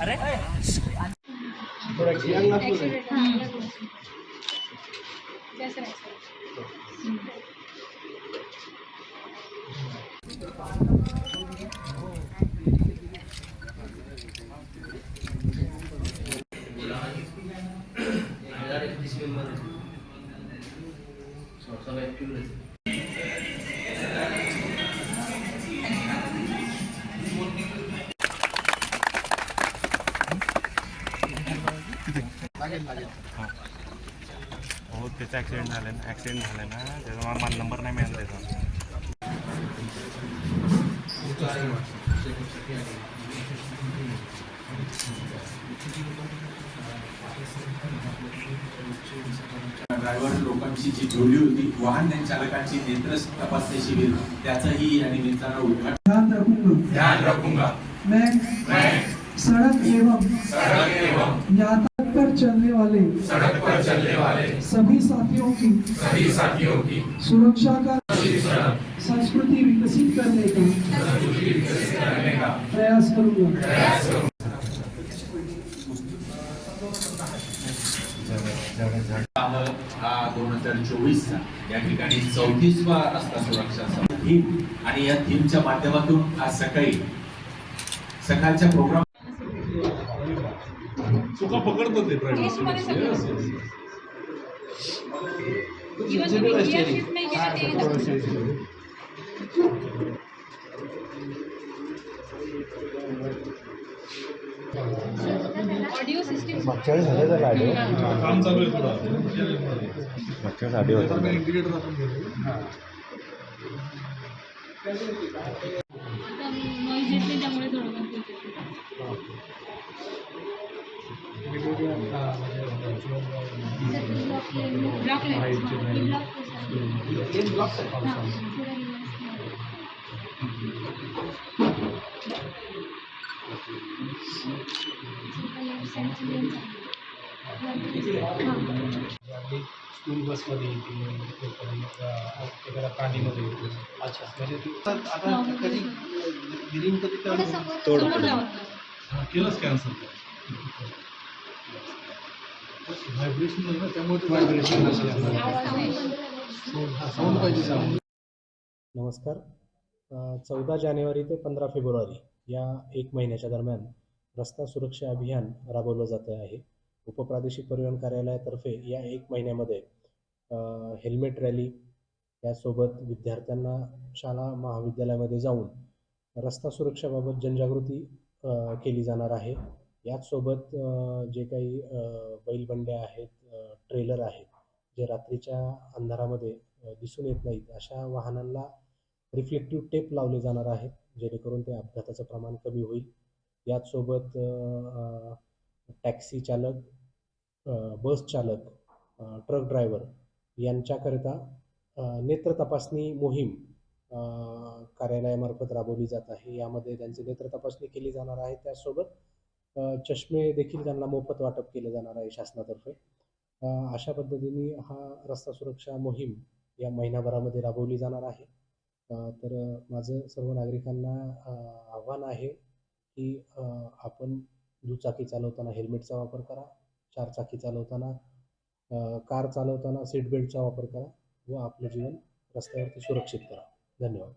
अरे So, so I have to listen. हो. त्याचा ॲक्सिडेंट झाला ना ॲक्सिडेंट झाला ना त्याचा मला नंबर नाही मिळाला त्याचा. ड्रायव्हर लोकांची जी जोडी होती वाहन चालकांची नेत्र तपासणी शिबिर त्याचंही या निमित्तानं उद्घाटन. ध्यान रखूंगा मैं सड़क एवं सड़क एवं पर चलने वाले सड़क पर चलने वाले सभी साथियों की सभी साथियों की सुरक्षा का संस्कृति विकसित करने का प्रयास करूंगा। हा दोन हजार चोवीसचा या ठिकाणी चौतीसवा रस्ता सुरक्षा थीम आणि या थीमच्या माध्यमातून आज सकाळी सकाळच्या प्रोग्राम चुका पकडतात ते टेस्टमध्ये ड्रायव्हर सगळं. इव्हन तुम्ही गिअर शिफ्ट नाही ते मागच्या वेळेस झालं झालं आडिओ काम चालू आहे थोडं. मागच्या वेळेस आडिओ होता. इंडिकेटर आपण घेतो त्यामुळे थोडं स्कूल बसमध्ये येते एखाद्या प्राणीमध्ये येते अच्छा म्हणजे ती आता कधी गिरिंग कधी केलंच कॅन्सल व्हायब्रेशन आहे ना त्यामुळे व्हायब्रेशन साऊंड पाहिजे साऊंड नमस्कार चौदा जानेवारी ते पंधरा फेब्रुवारी या एक महिन्याच्या दरम्यान रस्ता सुरक्षा अभियान राबवलं जातं आहे. उपप्रादेशिक परिवहन कार्यालयातर्फे या एक महिन्यामध्ये हेल्मेट रॅली यासोबत विद्यार्थ्यांना शाळा महाविद्यालयामध्ये जाऊन रस्ता सुरक्षाबाबत जनजागृती केली जाणार आहे. याचसोबत जे काही बैलबंड्या आहेत ट्रेलर आहेत जे रात्रीच्या अंधारामध्ये दिसून येत नाहीत अशा वाहनांना रिफ्लेक्टिव्ह टेप लावले जाणार आहेत जेणेकरून ते अपघाताचं प्रमाण कमी होईल. याचसोबत टॅक्सी चालक बस चालक ट्रक ड्रायव्हर यांच्याकरिता नेत्र तपासणी मोहीम कार्यालयामार्फत राबवली जात आहे. यामध्ये त्यांची नेत्र तपासणी केली जाणार आहे. त्याचसोबत चष्मे देखील त्यांना मोफत वाटप केले जाणार आहे शासनातर्फे. अशा पद्धतीने हा रस्ता सुरक्षा मोहीम या महिनाभरामध्ये राबवली जाणार आहे. तर माझं सर्व नागरिकांना आव्हान आहे की आपण दुचाकी चालवताना हेल्मेटचा वापर करा चारचाकी चालवताना कार चालवताना सीट बेल्टचा वापर करा व आपलं जीवन रस्त्यावरती सुरक्षित करा. धन्यवाद.